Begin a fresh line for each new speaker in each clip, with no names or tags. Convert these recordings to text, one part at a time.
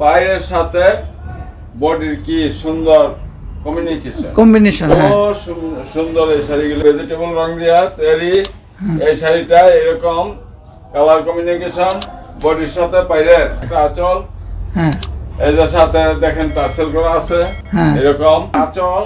পায়ের সাথে বডির কি সুন্দর কমিউনিকেশন
কম্বিনেশন হ্যাঁ।
ও সুন্দর এই শাড়িগুলো। ভেজিটেবল রং দেওয়া তৈরি। এই শাড়িটা এরকম কালার কমিউনিকেশন বডির সাথে পাইরের একটা আঁচল।
হ্যাঁ।
এই যে সাথে দেখেন টার্সেল করা আছে।
হ্যাঁ।
এরকম আঁচল।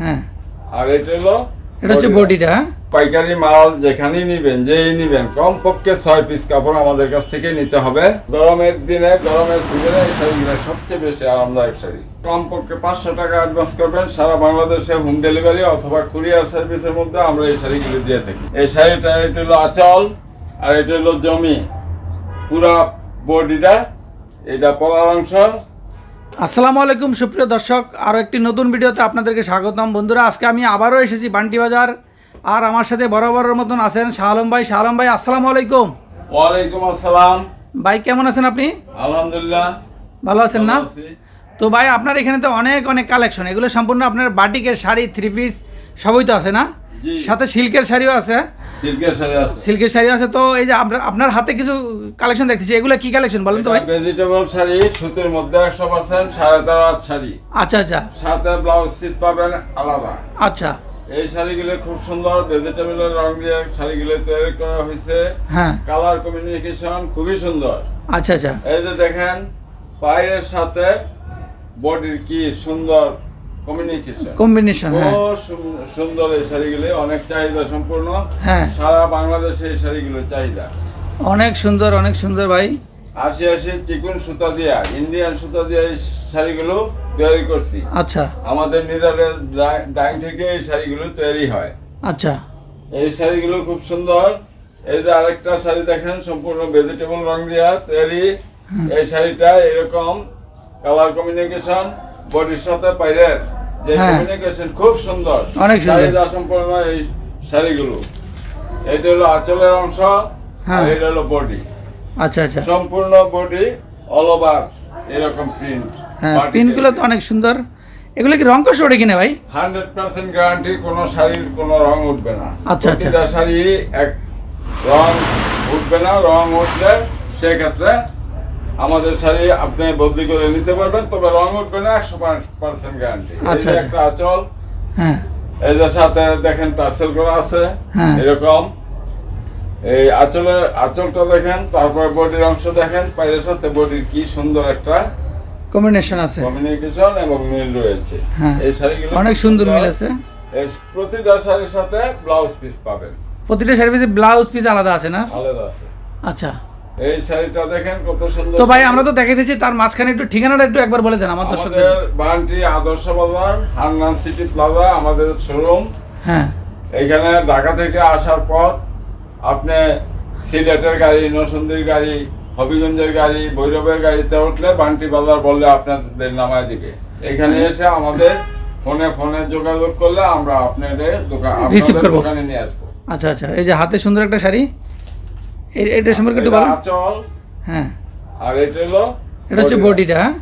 হ্যাঁ।
আর এটা হলো
এটা হচ্ছে বডিটা হ্যাঁ?
পাইকারি মাল যেখানেই নিবেন, যেই নিবেন, কমপক্ষে ছয় পিস কাপড় আমাদের কাছ থেকে নিতে হবে। গরমের দিনে, গরমের সিজনে এই শাড়িগুলো সবচেয়ে বেশি আরামদায়ক শাড়ি। কমপক্ষে পাঁচশো টাকা অ্যাডভান্স করবেন, সারা বাংলাদেশে হোম ডেলিভারি অথবা কুরিয়ার সার্ভিসের মধ্যে আমরা এই শাড়িগুলি দিয়ে থাকি। এই শাড়িটা, এটা হলো আঁচল, আর এটা হলো জমি। পুরা বডিটা, এটা পরার অংশ।
আসসালামু আলাইকুম সুপ্রিয় দর্শক আরও একটি নতুন ভিডিওতে আপনাদেরকে স্বাগতম। বন্ধুরা, আজকে আমি আবারও এসেছি বান্টি বাজার। আর আমার সাথে বরাবরের মতন আছেন শাহ আলম ভাই। শাহ আলম ভাই আসসালামু আলাইকুম।
ওয়ালাইকুম আসসালাম।
ভাই কেমন আছেন আপনি?
আলহামদুলিল্লাহ।
ভালো আছেন না? তো ভাই আপনার এখানে তো অনেক অনেক কালেকশন এগুলো সম্পূর্ণ আপনার বাটিকের শাড়ি থ্রি পিস সবই তো আছে না? সাথে সিল্কের শাড়িও আছে।
সিল্কের শাড়ি আছে।
সিল্কের শাড়ি আছে। তো এই যে আপনার আপনার হাতে কিছু কালেকশন দেখতেছি। এগুলো কি কালেকশন বলেন তো ভাই?
ভেজিটেবল শাড়ি সুতির মধ্যে একশো পার্সেন্ট সাড়ে তেরো শাড়ি।
আচ্ছা আচ্ছা।
সাথে ব্লাউজ পিস পাবেন আলাদা।
আচ্ছা।
এই শাড়িগুলো খুব সুন্দর ভেজিটেবলের রং দিয়ে শাড়িগুলো তৈরি করা হয়েছে।
হ্যাঁ।
কালার কমিউনিকেশন খুবই সুন্দর।
আচ্ছা আচ্ছা।
এই যে দেখেন পায়ের সাথে বডির কি সুন্দর কমিউনিকেশন
কম্বিনেশন
ও সুন্দর এই শাড়িগুলো অনেক চাহিদা সম্পূর্ণ।
হ্যাঁ।
সারা বাংলাদেশে এই শাড়িগুলো চাহিদা।
অনেক সুন্দর অনেক সুন্দর ভাই।
আশি আশি চিকুন সুতা দিয়া ইন্ডিয়ান সুতা দিয়ে এই শাড়িগুলো তৈরি করছি।
আচ্ছা।
আমাদের নিজেদের ডা- ডাইং থেকে এই শাড়িগুলো তৈরি হয়।
আচ্ছা।
এই শাড়িগুলো খুব সুন্দর। এই যে আরেকটা শাড়ি দেখেন সম্পূর্ণ ভেজিটেবল রং দেওয়া তৈরি। এই শাড়িটা এরকম কালার কমিউনিকেশন বডির সাথে পাইরের যে
হ্যাঁ।
কমিউনিকেশন খুব সুন্দর।
অনেক সুন্দর।
সম্পূর্ণ এই শাড়িগুলো। এটা হলো আঁচলের অংশ আর
হ্যাঁ।
এটা হলো বডি
আচ্ছা আচ্ছা।
সম্পূর্ণ বডি অল ওভার এরকম প্রিন্ট
হ্যাঁ পিনগুলো তো অনেক সুন্দর। এগুলো কি রং কষে ওঠে কিনা ভাই?
হান্ড্রেড পার্সেন্ট গ্যারান্টি কোনো শাড়ির কোনো রং উঠবে না।
আচ্ছা, আচ্ছা।
শাড়ি এক রং উঠবে না রং উঠলে সেক্ষেত্রে আমাদের শাড়ি আপনি বদলি করে নিতে পারবেন তবে রং উঠবে না একশো পার্সেন্ট গ্যারান্টি
আচ্ছা, আচ্ছা।
একটা আঁচল
হ্যাঁ।
যে সাথে দেখেন টার্সেল করা আছে
হ্যাঁ।
এরকম। এই আঁচলের আঁচলটা দেখেন তারপরে বডির অংশ দেখেন পায়ের সাথে বডির কি সুন্দর একটা
কম্বিনেশন আছে।
কমিউনিকেশন এবং মিল রয়েছে।
হ্যাঁ।
এই শাড়িগুলো
অনেক সুন্দর মিল আছে।
এই প্রতিটা শাড়ির সাথে ব্লাউজ পিস পাবেন।
প্রতিটা শাড়ির ভিতরে ব্লাউজ পিস আলাদা আছে না?
আলাদা আছে।
আচ্ছা।
এই শাড়িটা দেখেন কত সুন্দর
তো ভাই আমরা তো দেখে দেখাইতেছি তার মাঝখানে একটু ঠিকানাটা একটু একবার বলে দেন আমার দর্শকদের
বান্টি আদর্শ বাজার হান্নান সিটি প্লাজা আমাদের শোরুম
হ্যাঁ।
এখানে ঢাকা থেকে আসার পথ আপনি সিলেটের গাড়ি নরসিংদীর গাড়ি হবিগঞ্জের গাড়ি ভৈরবের গাড়িতে উঠলে বান্টি বাজার বললে আপনাদের নামায় দিবে। এখানে এসে আমাদের ফোনে ফোনে যোগাযোগ করলে আমরা আপনাদের দোকান আপনাদের
করব।
দোকানে নিয়ে আসব।
আচ্ছা আচ্ছা। এই যে হাতে সুন্দর একটা শাড়ি এটা সম্পর্কে একটু
এটা
বলো
আঁচল।
হ্যাঁ।
আর এটা হলো
এটা হচ্ছে
বডিটা।
হ্যাঁ?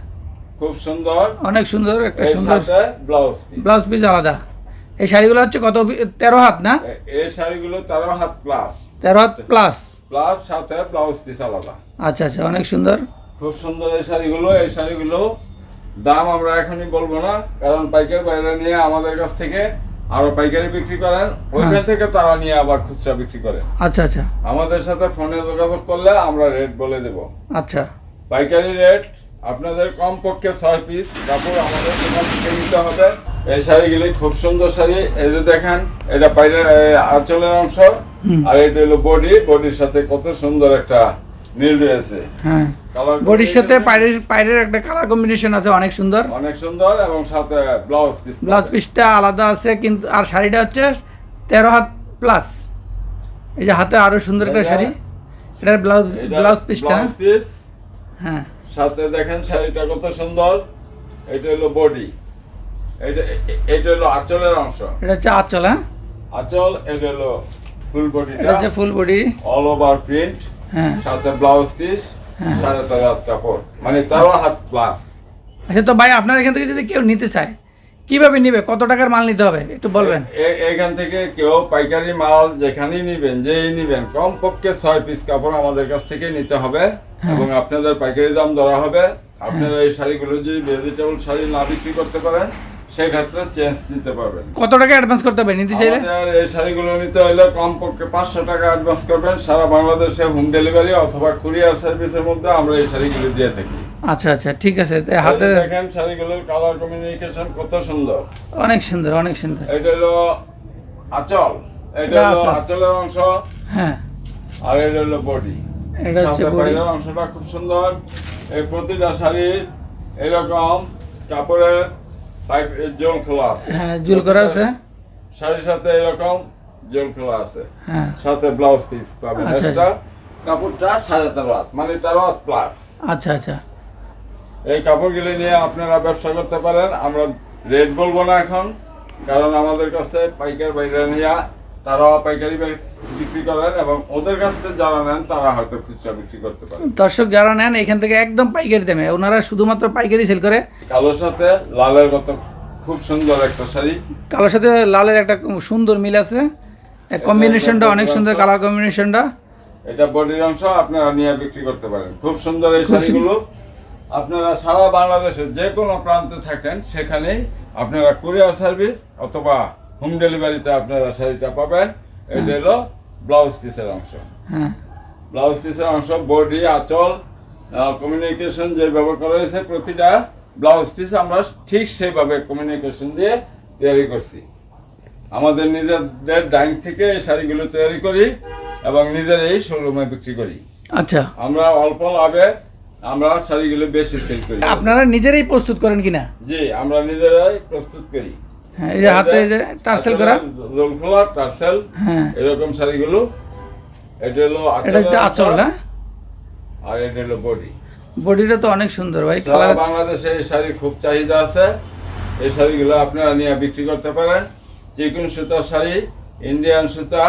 খুব সুন্দর।
অনেক সুন্দর একটা সুন্দর
ব্লাউজ
ব্লাউজ পিস আলাদা। এই শাড়িগুলো হচ্ছে কত তেরো হাত না?
এই শাড়িগুলো তেরো হাত প্লাস
তেরো হাত প্লাস।
প্লাস সাথে ব্লাউজ পিস আলাদা।
আচ্ছা আচ্ছা অনেক সুন্দর।
খুব সুন্দর এই শাড়িগুলো এই শাড়িগুলো দাম আমরা এখনই বলব না কারণ পাইকারি বাইরে নিয়ে আমাদের কাছ থেকে আরও পাইকারি বিক্রি করেন ওইখান থেকে তারা নিয়ে আবার খুচরা বিক্রি করেন
আচ্ছা আচ্ছা।
আমাদের সাথে ফোনে যোগাযোগ করলে আমরা রেট বলে দেব।
আচ্ছা।
পাইকারি রেট আপনাদের কমপক্ষে ছয় পিস কাপড় আমাদের দোকান থেকে নিতে হবে। এই শাড়িগুলি খুব সুন্দর শাড়ি। এই যে দেখেন এটা বাইরে আঁচলের অংশ আর এটা হলো বডি। বডির সাথে কত সুন্দর একটা মিল রয়েছে।
হ্যাঁ। বডির সাথে পায়ের পায়ের একটা কালার কম্বিনেশন আছে অনেক সুন্দর।
অনেক সুন্দর এবং সাথে ব্লাউজ পিস
ব্লাউজ পিসটা আলাদা আছে কিন্তু আর শাড়িটা হচ্ছে তেরো হাত প্লাস এই যে হাতে আরও সুন্দর একটা শাড়ি। এটার ব্লাউজ ব্লাউজ পিসটা হ্যাঁ।
সাথে দেখেন শাড়িটা কত সুন্দর। এটা হলো বডি। এটা এটা হলো আঁচলের অংশ।
এটা হচ্ছে আঁচল হ্যাঁ?
আঁচল এটা হলো ফুল
এটা হচ্ছে full body.
All over print
হ্যাঁ।
সাথে ব্লাউজ পিস
হ্যাঁ।
সাড়ে তেরো হাত কাপড়। মানে তেরো হাত প্লাস
আচ্ছা তো ভাই আপনার এখান থেকে যদি কেউ নিতে চায় কীভাবে নিবে? কত টাকার মাল নিতে হবে? একটু বলবেন।
এখান থেকে কেউ পাইকারি মাল যেখানেই নিবেন যেই নিবেন কমপক্ষে ছয় পিস কাপড় আমাদের কাছ থেকে নিতে হবে
হ্যাঁ।
এবং আপনাদের পাইকারি দাম ধরা হবে। আপনারা এই শাড়িগুলো যদি ভেজিটেবল শাড়ি না বিক্রি করতে পারেন সেক্ষেত্রে চেঞ্জ নিতে পারবেন।
কত টাকা অ্যাডভান্স করতে হবে নিতে চাইলে?
এই শাড়িগুলো নিতে হলে কমপক্ষে পাঁচশো টাকা অ্যাডভান্স করবেন। সারা বাংলাদেশে হোম ডেলিভারি অথবা কুরিয়ার সার্ভিসের মধ্যে আমরা এই শাড়িগুলো দিয়ে থাকি।
আচ্ছা আচ্ছা ঠিক আছে। হাতে
দেখেন শাড়িগুলোর কালার কমিউনিকেশন কত সুন্দর।
অনেক সুন্দর অনেক সুন্দর।
এটা হলো আঁচল। এটা হলো
আঁচল।
আঁচলের অংশ।
হ্যাঁ।
আর এটা হলো বডি
এটা হচ্ছে বডি
অংশটা খুব সুন্দর। এই প্রতিটা শাড়ির এরকম কাপড়ের পাইপ জোল খোলা আছে।
হ্যাঁ জোল করা আছে?
শাড়ির সাথে এরকম জোল খোলা আছে।
হ্যাঁ।
সাথে ব্লাউজ পিস পাবেন
আচ্ছা,
এক্সট্রা কাপড়টা সাড়ে তেরো হাত মানে তেরো হাত প্লাস
আচ্ছা আচ্ছা।
এই কাপড়গুলি নিয়ে আপনারা ব্যবসা করতে পারেন আমরা রেট বলব না এখন কারণ আমাদের কাছে পাইকার বাইরে নিয়ে তারা পাইকারি বিক্রি করেন এবং ওদের কাছ থেকে যারা নেন তারা হয়তো খুচরা বিক্রি করতে পারেন
দর্শক যারা নেন এখান থেকে একদম পাইকারি দামে। ওনারা শুধুমাত্র পাইকারি সেল করে।
কালোর সাথে লালের মতো খুব সুন্দর একটা শাড়ি।
কালোর সাথে লালের একটা সুন্দর মিল আছে। কম্বিনেশনটা অনেক সুন্দর কালার কম্বিনেশনটা।
এটা বডির অংশ আপনারা নিয়ে বিক্রি করতে পারেন। খুব সুন্দর এই শাড়িগুলো। আপনারা সারা বাংলাদেশের যে কোনো প্রান্তে থাকেন সেখানেই আপনারা কুরিয়ার সার্ভিস অথবা হোম ডেলিভারিতে আপনারা শাড়িটা পাবেন। এটা হলো ব্লাউজ পিসের অংশ।
হ্যাঁ।
ব্লাউজ পিসের অংশ বডি আঁচল কমিউনিকেশন যেভাবে করা হয়েছে প্রতিটা ব্লাউজ পিস আমরা ঠিক সেইভাবে কমিউনিকেশন দিয়ে তৈরি করছি। আমাদের নিজেদের ডাইং থেকে এই শাড়িগুলো তৈরি করি এবং নিজেরাই শোরুমে বিক্রি করি।
আচ্ছা।
আমরা অল্প লাভে আমরা শাড়িগুলো বেশি সেল করি।
আপনারা নিজেরাই প্রস্তুত করেন কিনা?
জি আমরা নিজেরাই প্রস্তুত করি।
হ্যাঁ এই যে হাতে যে টার্সেল করা।
রোল খোলা টার্সেল
হ্যাঁ।
এরকম শাড়িগুলো। এটা হলো
এটা হচ্ছে আঁচল। না?
আর এটা হলো বডি।
বডিটা তো অনেক সুন্দর ভাই
সারা বাংলাদেশে এই শাড়ি খুব চাহিদা আছে। এই শাড়িগুলো আপনারা নিয়ে বিক্রি করতে পারেন। যে কোনো সুতার শাড়ি ইন্ডিয়ান সুতা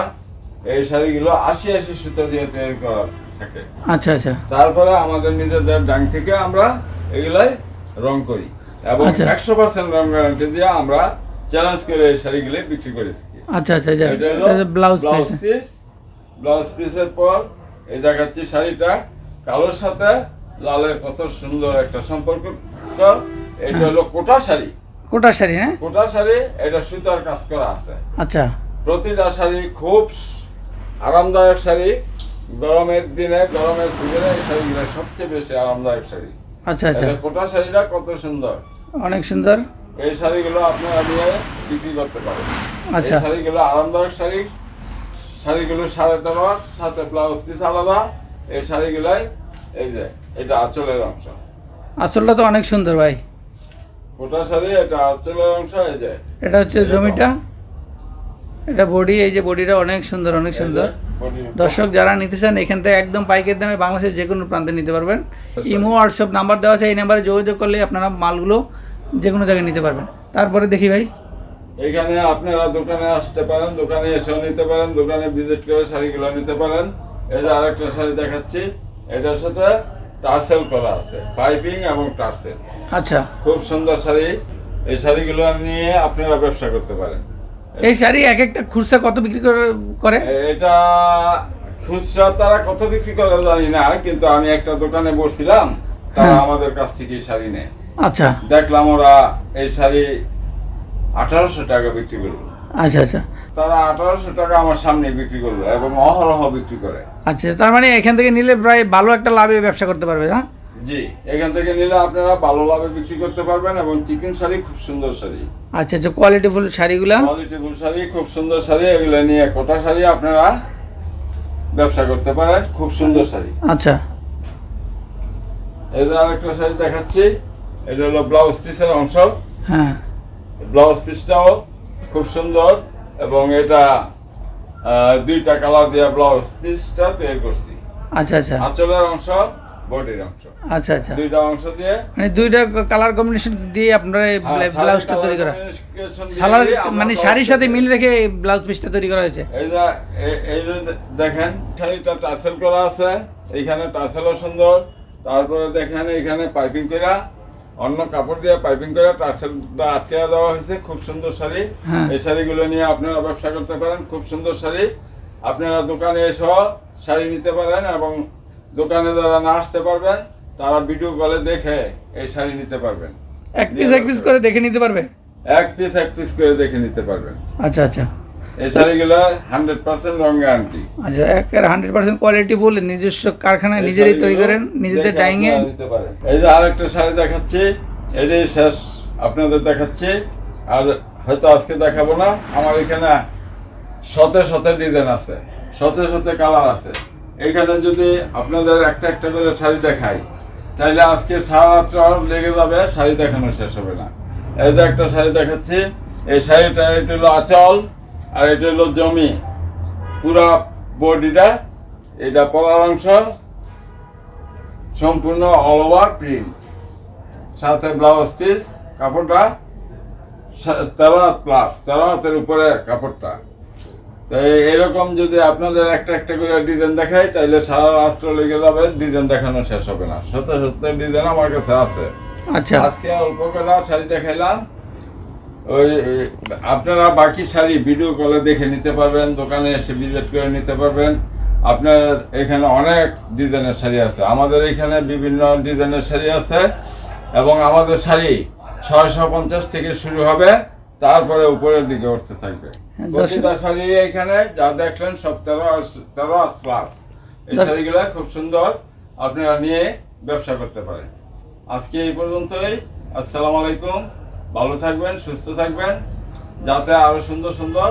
এই শাড়িগুলো আশি আশি সুতা দিয়ে তৈরি করা থাকে।
আচ্ছা আচ্ছা।
তারপরে আমাদের নিজেদের ডাং থেকে আমরা এগুলাই রং করি। এবং
আচ্ছা।
একশো পার্সেন্ট রং গ্যারান্টি দিয়ে আমরা চ্যালেঞ্জ করে শাড়িগুলি বিক্রি করে থাকি।
আচ্ছা আচ্ছা
এটা হলো
ব্লাউজ পিস
ব্লাউজ পিসের পর এই দেখাচ্ছি শাড়িটা। কালোর সাথে লালের কত সুন্দর একটা সম্পর্ক। এটা হলো কোটা শাড়ি।
কোটা শাড়ি হ্যাঁ?
কোটা শাড়ি এটা সুতার কাজ করা আছে।
আচ্ছা।
প্রতিটা শাড়ি খুব আরামদায়ক শাড়ি। গরমের দিনে গরমের সিজনে এই শাড়িগুলো সবচেয়ে বেশি আরামদায়ক শাড়ি।
আচ্ছা আচ্ছা।
কোটা শাড়িটা কত সুন্দর।
অনেক সুন্দর।
এই শাড়িগুলো আপনারা নিয়ে বিক্রি করতে পারেন।
আচ্ছা।
শাড়িগুলো আরামদায়ক শাড়ি। শাড়িগুলো সাড়ে তেরো সাথে ব্লাউজ পিস আলাদা। এই শাড়িগুলাই এই যে এটা আঁচলের অংশ।
আসলটা তো অনেক সুন্দর ভাই।
কোটা শাড়ি এটা আঁচলের অংশ এই যে।
এটা হচ্ছে জমিটা। এটা বডি এই যে বডিটা অনেক সুন্দর অনেক সুন্দর। দর্শক যারা নিতে চান এখান থেকে একদম পাইকারি দামে বাংলাদেশের যে কোনো প্রান্তে নিতে পারবেন। ইমো হোয়াটসঅ্যাপ নাম্বার দেওয়া আছে এই নাম্বারে যোগাযোগ করলে আপনারা মালগুলো যে কোনো জায়গায় নিতে পারবেন। তারপরে দেখি ভাই।
এখানে আপনারা দোকানে আসতে পারেন দোকানে এসেও নিতে পারেন দোকানে ভিজিট করে শাড়িগুলো নিতে পারেন। এই যে আরেকটা শাড়ি দেখাচ্ছি এটার সাথে টার্সেল করা আছে পাইপিং এবং টার্সেল।
আচ্ছা।
খুব সুন্দর শাড়ি এই শাড়িগুলো নিয়ে আপনারা ব্যবসা করতে পারেন।
এই শাড়ি এক একটা খুচরা কত বিক্রি করে- করে?
এটা খুচরা তারা কত বিক্রি করে জানি না কিন্তু আমি একটা দোকানে বসছিলাম তারা
হ্যাঁ।
আমাদের কাছ থেকে শাড়ি নেয়।
আচ্ছা।
দেখলাম ওরা এই শাড়ি আঠারোশো টাকা বিক্রি করল।
আচ্ছা আচ্ছা।
তারা আঠারোশো টাকা আমার সামনে বিক্রি করল এবং অহরহ বিক্রি করে।
আচ্ছা তার মানে এখান থেকে নিলে প্রায় ভালো একটা লাভে ব্যবসা করতে পারবে হ্যাঁ?
জি এখান থেকে নিলে আপনারা ভালো লাভে বিক্রি করতে পারবেন এবং চিকেন শাড়ি খুব সুন্দর শাড়ি।
আচ্ছা আচ্ছা কোয়ালিটিফুল শাড়িগুলা?
কোয়ালিটিফুল শাড়ি খুব সুন্দর শাড়ি এগুলো নিয়ে কোটা শাড়ি আপনারা ব্যবসা করতে পারেন খুব সুন্দর শাড়ি।
আচ্ছা।
এই আরেকটা শাড়ি দেখাচ্ছি। এটা হলো ব্লাউজ পিসের অংশ।
হ্যাঁ।
ব্লাউজ পিসটাও খুব সুন্দর এবং এটা দুইটা কালার দিয়ে ব্লাউজ পিসটা তৈরি করছি।
আচ্ছা আচ্ছা।
আঁচলের অংশ বডির অংশ।
আচ্ছা আচ্ছা।
দুইটা অংশ দিয়ে
মানে দুইটা কালার কম্বিনেশন দিয়ে আপনারা এই
হ্যাঁ,
ব্লাউজটা তৈরি করা। সালার মানে শাড়ির সাথে মিল রেখে ব্লাউজ পিসটা তৈরি করা হয়েছে।
এই যে এই দেখেন শাড়িটা টার্সেল করা আছে। এইখানে টার্সেলও সুন্দর। তারপরে দেখেন এখানে পাইপিং করা অন্য কাপড় দিয়ে পাইপিং করে টার্সেলটা আটকে দেওয়া হয়েছে। খুব সুন্দর শাড়ি।
হ্যাঁ।
এই শাড়িগুলো নিয়ে আপনারা ব্যবসা করতে পারেন। খুব সুন্দর শাড়ি। আপনারা দোকানে এসেও শাড়ি নিতে পারেন এবং দোকানে যারা না আসতে পারবেন তারা ভিডিও কলে দেখে এই শাড়ি নিতে পারবেন।
এক পিস এক পিস করে দেখে নিতে পারবে?
এক পিস এক পিস করে দেখে নিতে পারবেন।
আচ্ছা আচ্ছা।
এই শাড়িগুলো হান্ড্রেড পার্সেন্ট রং গ্যারান্টি
আচ্ছা একের হান্ড্রেড পার্সেন্ট কোয়ালিটি বলে নিজস্ব কারখানায় নিজেরাই তৈরি করেন নিজেদের ডাইংয়ে
এই যে আরেকটা শাড়ি দেখাচ্ছি এটাই শেষ আপনাদের দেখাচ্ছি। আর হয়তো আজকে দেখাবো না আমার এখানে শতে শতে ডিজাইন আছে শতে শতে কালার আছে। এখানে যদি আপনাদের একটা একটা করে শাড়ি দেখাই তাহলে আজকে সারা রাত্র লেগে যাবে শাড়ি দেখানো শেষ হবে না। এই যে একটা শাড়ি দেখাচ্ছি এই শাড়িটা এটা হলো আচল আর এটা হলো জমি। পুরা বডিটা এটা পলার অংশ সম্পূর্ণ অল ওভার প্রিন্ট সাথে ব্লাউজ পিস কাপড়টা তেরো হাত প্লাস তেরো হাতের উপরে কাপড়টা। তো এই- এরকম যদি আপনাদের একটা একটা করে ডিজাইন দেখাই তাহলে সারা রাত্র লেগে যাবে ডিজাইন দেখানো শেষ হবে না। সত্য সত্য ডিজাইন আমার কাছে আছে।
আচ্ছা।
আজকে অল্প করে শাড়ি দেখাইলাম। ওই আপনারা বাকি শাড়ি ভিডিও কলে দেখে নিতে পারবেন দোকানে এসে ভিজিট করে নিতে পারবেন। আপনার এখানে অনেক ডিজাইনের শাড়ি আছে। আমাদের এখানে বিভিন্ন ডিজাইনের শাড়ি আছে এবং আমাদের শাড়ি ছয়শো পঞ্চাশ থেকে শুরু হবে তারপরে উপরের দিকে উঠতে থাকবে।
হ্যাঁ,
প্রতিটা শাড়ি এখানে যা দেখলেন সব তেরো আর- তেরো প্লাস এই শাড়িগুলো খুব সুন্দর আপনারা নিয়ে ব্যবসা করতে পারেন। আজকে এই পর্যন্তই। আসসালামু আলাইকুম। ভালো থাকবেন, সুস্থ থাকবেন, যাতে আরও সুন্দর সুন্দর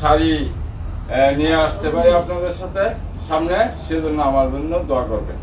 শাড়ি নিয়ে আসতে পারি আপনাদের সাথে সামনে, সেজন্য আমার জন্য দোয়া করবেন।